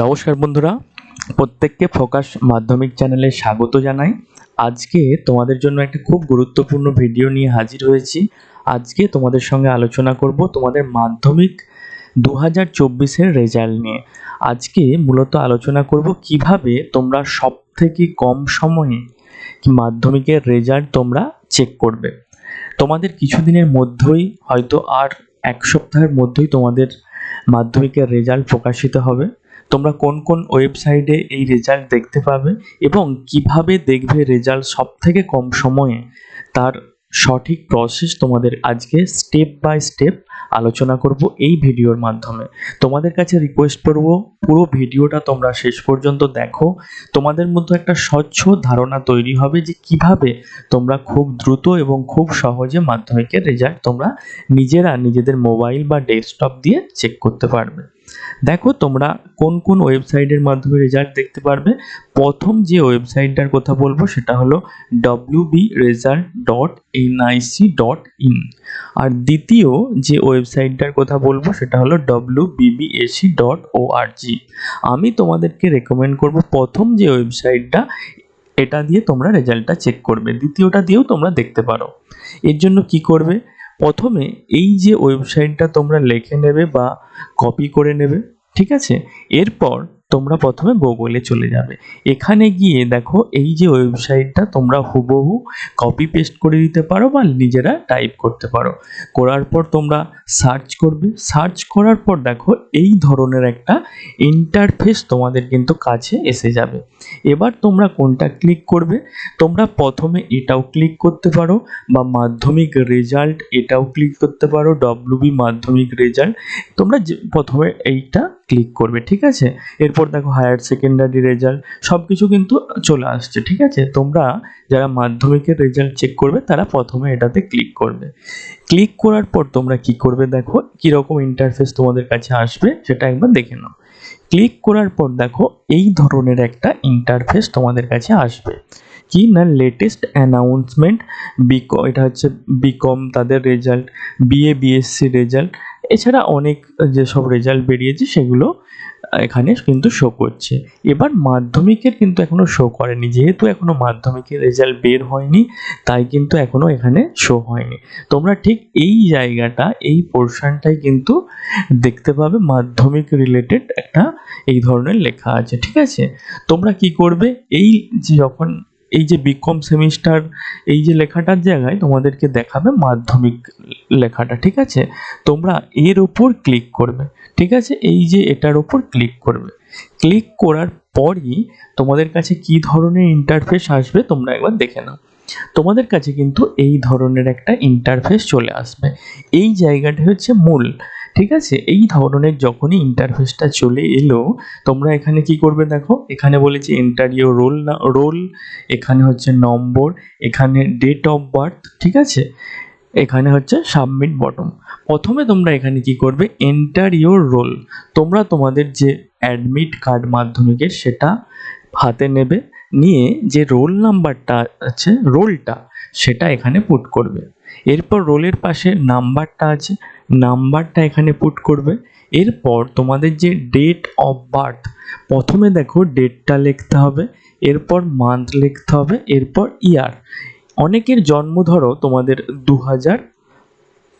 নমস্কার বন্ধুরা, প্রত্যেককে ফোকাস মাধ্যমিক চ্যানেলে স্বাগত জানাই। আজকে তোমাদের জন্য একটা খুব গুরুত্বপূর্ণ ভিডিও নিয়ে হাজির হয়েছি। আজকে তোমাদের সঙ্গে আলোচনা করব তোমাদের মাধ্যমিক দু হাজার চব্বিশের রেজাল্ট নিয়ে। আজকে মূলত আলোচনা করব কীভাবে তোমরা সব থেকে কম সময়ে মাধ্যমিকের রেজাল্ট তোমরা চেক করবে। তোমাদের কিছুদিনের মধ্যেই, হয়তো আর এক সপ্তাহের মধ্যেই তোমাদের মাধ্যমিকের রেজাল্ট প্রকাশিত হবে। তোমরা কোন কোন ওয়েবসাইটে এই রেজাল্ট দেখতে পাবে এবং কীভাবে দেখবে রেজাল্ট সব থেকে কম সময়ে? তার সঠিক প্রসেস তোমাদের আজকে স্টেপ বাই স্টেপ আলোচনা করব এই ভিডিওর মাধ্যমে। তোমাদের কাছে রিকোয়েস্ট করব, পুরো ভিডিওটা তোমরা শেষ পর্যন্ত দেখো। তোমাদের মধ্যে একটা স্বচ্ছ ধারণা তৈরি হবে যে কীভাবে তোমরা খুব দ্রুত এবং খুব সহজে মাধ্যমিকের রেজাল্ট তোমরা নিজেরা নিজেদের মোবাইল বা ডেস্কটপ দিয়ে চেক করতে পারবে। দেখো, তোমরা কোন কোন ওয়েবসাইটের মাধ্যমে রেজাল্ট দেখতে পারবে। প্রথম যে ওয়েবসাইটটার কথা বলব, সেটা হলো W B result dot NIC dot in আর দ্বিতীয় যে ওয়েবসাইটটার কথা বলব, সেটা হলো ডব্লিউ বিবিএসি ডট ওআরজি আমি তোমাদেরকে রেকমেন্ড করব, প্রথম যে ওয়েবসাইটটা এটা দিয়ে তোমরা রেজাল্টটা চেক করবে। দ্বিতীয়টা দিয়েও তোমরা দেখতে পারো। এর জন্য কি করবে? প্রথমে এই যে ওয়েবসাইটটা তোমরা লিখে নেবে বা কপি করে নেবে ঠিক আছে? এরপর তোমরা প্রথমে গুগলে চলে যাবে। এখানে গিয়ে দেখো, এই যে ওয়েবসাইটটা তোমরা হুবহু কপি পেস্ট করে দিতে পারো বা নিজেরা টাইপ করতে পারো। করার পর তোমরা সার্চ করবে। সার্চ করার পর দেখো, এই ধরনের একটা ইন্টারফেস তোমাদের কিন্তু কাছে এসে যাবে। এবার তোমরা কোনটা ক্লিক করবে? তোমরা প্রথমে এটাও ক্লিক করতে পারো বা মাধ্যমিক রেজাল্ট এটাও ক্লিক করতে পারো। ডব্লিউবি মাধ্যমিক রেজাল্ট তোমরা প্রথমে এইটা ক্লিক করবে, ঠিক আছে? এরপর দেখো হায়ার সেকেন্ডারি রেজাল্ট সব কিছু কিন্তু চলে আসছে, ঠিক আছে? তোমরা যারা মাধ্যমিকের রেজাল্ট চেক করবে, তারা প্রথমে এটাতে ক্লিক করবে। ক্লিক করার পর তোমরা কি করবে দেখো, কীরকম ইন্টারফেস তোমাদের কাছে আসবে, সেটা একবার দেখে নাও। ক্লিক করার পর দেখো, এই ধরনের একটা ইন্টারফেস তোমাদের কাছে আসবে। কি না লেটেস্ট অ্যানাউন্সমেন্ট বিকম এটা হচ্ছে বিকম তাদের রেজাল্ট বিএ বিএসসি রেজাল্ট এছাড়া অনেক যেসব রেজাল্ট বেরিয়েছে সেগুলো এখানে কিন্তু শো করছে। এবার মাধ্যমিকের কিন্তু এখনও শো করেনি। যেহেতু এখনও মাধ্যমিকের রেজাল্ট বের হয়নি, তাই কিন্তু এখনও এখানে শো হয়নি। তোমরা ঠিক এই জায়গাটা, এই পোর্শনটাই কিন্তু দেখতে পাবে মাধ্যমিক রিলেটেড একটা এই ধরনের লেখা আছে, ঠিক আছে? তোমরা কি করবে? এই যে যখন, এই যে বিকম সেমিস্টার এই যে লেখাটার জায়গায় তোমাদেরকে দেখাবে মাধ্যমিক লেখাটা, ঠিক আছে? তোমরা এর ওপর ক্লিক করবে, ঠিক আছে? এই যে এটার ওপর ক্লিক করবে। ক্লিক করার পরই তোমাদের কাছে কি ধরনের ইন্টারফেস আসবে তোমরা একবার দেখে নাও। তোমাদের কাছে কিন্তু এই ধরনের একটা ইন্টারফেস চলে আসবে। এই জায়গাটা হচ্ছে মূল, ঠিক আছে? এই ধরনের যখনই ইন্টারফেসটা চলে এলো, তোমরা এখানে কি করবে দেখো? এখানে বলেছে এন্টারিও রোল রোল এখানে হচ্ছে নম্বর, এখানে ডেট অফ বার্থ ঠিক আছে? এখানে হচ্ছে সাবমিট বটম প্রথমে তোমরা এখানে কি করবে? এন্টার ইউর রোল তোমরা তোমাদের যে অ্যাডমিট কার্ড মাধ্যমিকের সেটা হাতে নেবে, নিয়ে যে রোল নাম্বারটা আছে রোলটা সেটা এখানে পুট করবে। এরপর রোলের পাশে নাম্বারটা আছে নাম্বারটা এখানে পুট করবে। এরপর তোমাদের যে ডেট অফ বার্থ প্রথমে দেখো ডেটটা লিখতে হবে, এরপর মান্থ লিখতে হবে, এরপর ইয়ার অনেকের জন্ম ধরো তোমাদের দু হাজার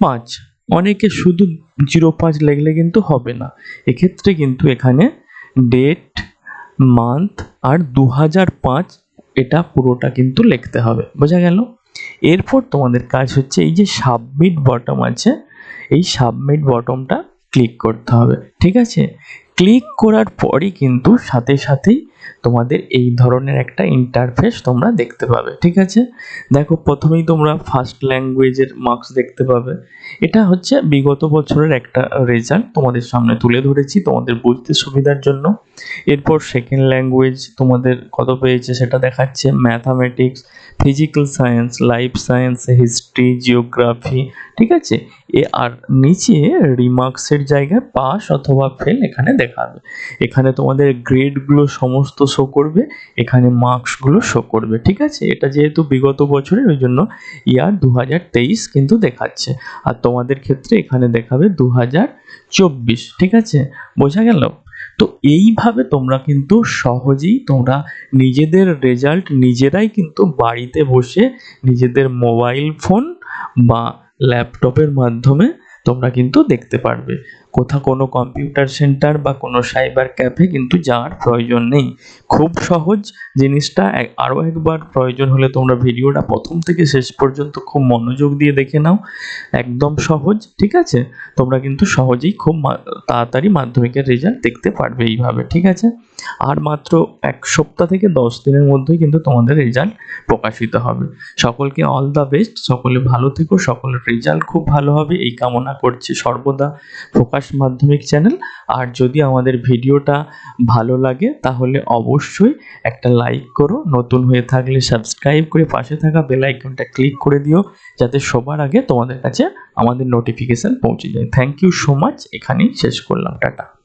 পাঁচ। অনেকে শুধু জিরো পাঁচ লিখলে কিন্তু হবে না। এক্ষেত্রে কিন্তু এখানে ডেট মান্থ আর দু হাজার পাঁচ এটা পুরোটা কিন্তু লিখতে হবে। বোঝা গেল? এরপর তোমাদের কাজ হচ্ছে এই যে সাবমিট বটম আছে, এই সাবমিট বটমটা ক্লিক করতে হবে। ঠিক আছে? ক্লিক করার পরই কিন্তু সাথে সাথেই তোমাদের এই ধরনের একটা ইন্টারফেস তোমরা দেখতে পাবে, ঠিক আছে? দেখো, প্রথমেই তোমরা ফার্স্ট ল্যাঙ্গুয়েজের মার্কস দেখতে পাবে। এটা হচ্ছে বিগত বছরের একটা রেজাল্ট তোমাদের সামনে তুলে ধরেছি তোমাদের বুঝতে সুবিধার জন্য। এরপর সেকেন্ড ল্যাঙ্গুয়েজ তোমাদের কত পেয়েছে সেটা দেখাচ্ছে। Mathematics physical science life science history geography ঠিক আছে? এ আর নিচে রিমার্কসের জায়গায় পাস অথবা ফেল এখানে দেখাবে। এখানে তোমাদের গ্রেডগুলো সমস্ত শো করবে, এখানে মার্কসগুলো শো করবে, ঠিক আছে? এটা যেহেতু বিগত বছরের, ওই জন্য ইয়ার দু হাজার তেইশ কিন্তু দেখাচ্ছে। আর তোমাদের ক্ষেত্রে এখানে দেখাবে দু হাজার চব্বিশ, ঠিক আছে? বোঝা গেল? তো এইভাবে তোমরা কিন্তু সহজেই তোমরা নিজেদের রেজাল্ট নিজেরাই কিন্তু বাড়িতে বসে নিজেদের মোবাইল ফোন বা ল্যাপটপের মাধ্যমে তোমরা কিন্তু দেখতে পারবে। কোথাও কোনো কম্পিউটার সেন্টার বা কোনো সাইবার ক্যাফে কিন্তু যাওয়ার প্রয়োজন নেই। খুব সহজ জিনিসটা আরও একবার প্রয়োজন হলে তোমরা ভিডিওটা প্রথম থেকে শেষ পর্যন্ত খুব মনোযোগ দিয়ে দেখে নাও। একদম সহজ, ঠিক আছে? তোমরা কিন্তু সহজেই খুব তাড়াতাড়ি মাধ্যমিকের রেজাল্ট দেখতে পারবে এইভাবে, ঠিক আছে? আর মাত্র এক সপ্তাহ থেকে দশ দিনের মধ্যেই কিন্তু তোমাদের রেজাল্ট প্রকাশিত হবে। সকলকে অল দ্য বেস্ট সকলে ভালো থেকো, সকলের রেজাল্ট খুব ভালো হবে, এই কামনা করছি সর্বদা প্রকাশ মাধ্যমিক চ্যানেল। আর যদি আমাদের ভিডিওটা ভালো লাগে, তাহলে অবশ্যই একটা লাইক করো। নতুন হয়ে থাকলে সাবস্ক্রাইব করে পাশে থাকা বেল আইকনটা ক্লিক করে দিও, যাতে সবার আগে তোমাদের কাছে আমাদের নোটিফিকেশন পৌঁছে যায়। থ্যাংক ইউ সো মাচ এখানেই শেষ করলাম। টাটা।